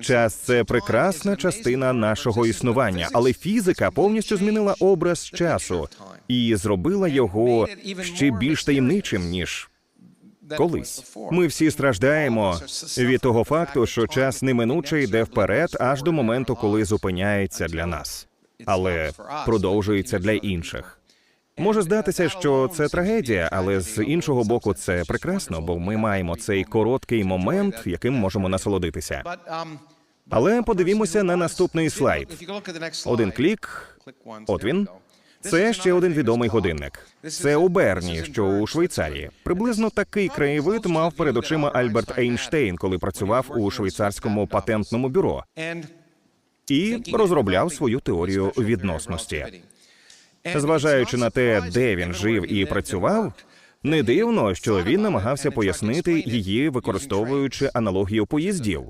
Час це прекрасна частина нашого існування, але фізика повністю змінила образ часу і зробила його ще більш таємничим ніж колись. Ми всі страждаємо від того факту, що час неминуче йде вперед аж до моменту, коли зупиняється для нас, але продовжується для інших. Може здатися, що це трагедія, але з іншого боку, це прекрасно, бо ми маємо цей короткий момент, яким можемо насолодитися. Але подивімося на наступний слайд. Один клік, от він. Це ще один відомий годинник. Це у Берні, що у Швейцарії. Приблизно такий краєвид мав перед очима Альберт Ейнштейн, коли працював у швейцарському патентному бюро і розробляв свою теорію відносності. Зважаючи на те, де він жив і працював, не дивно, що він намагався пояснити її, використовуючи аналогію поїздів.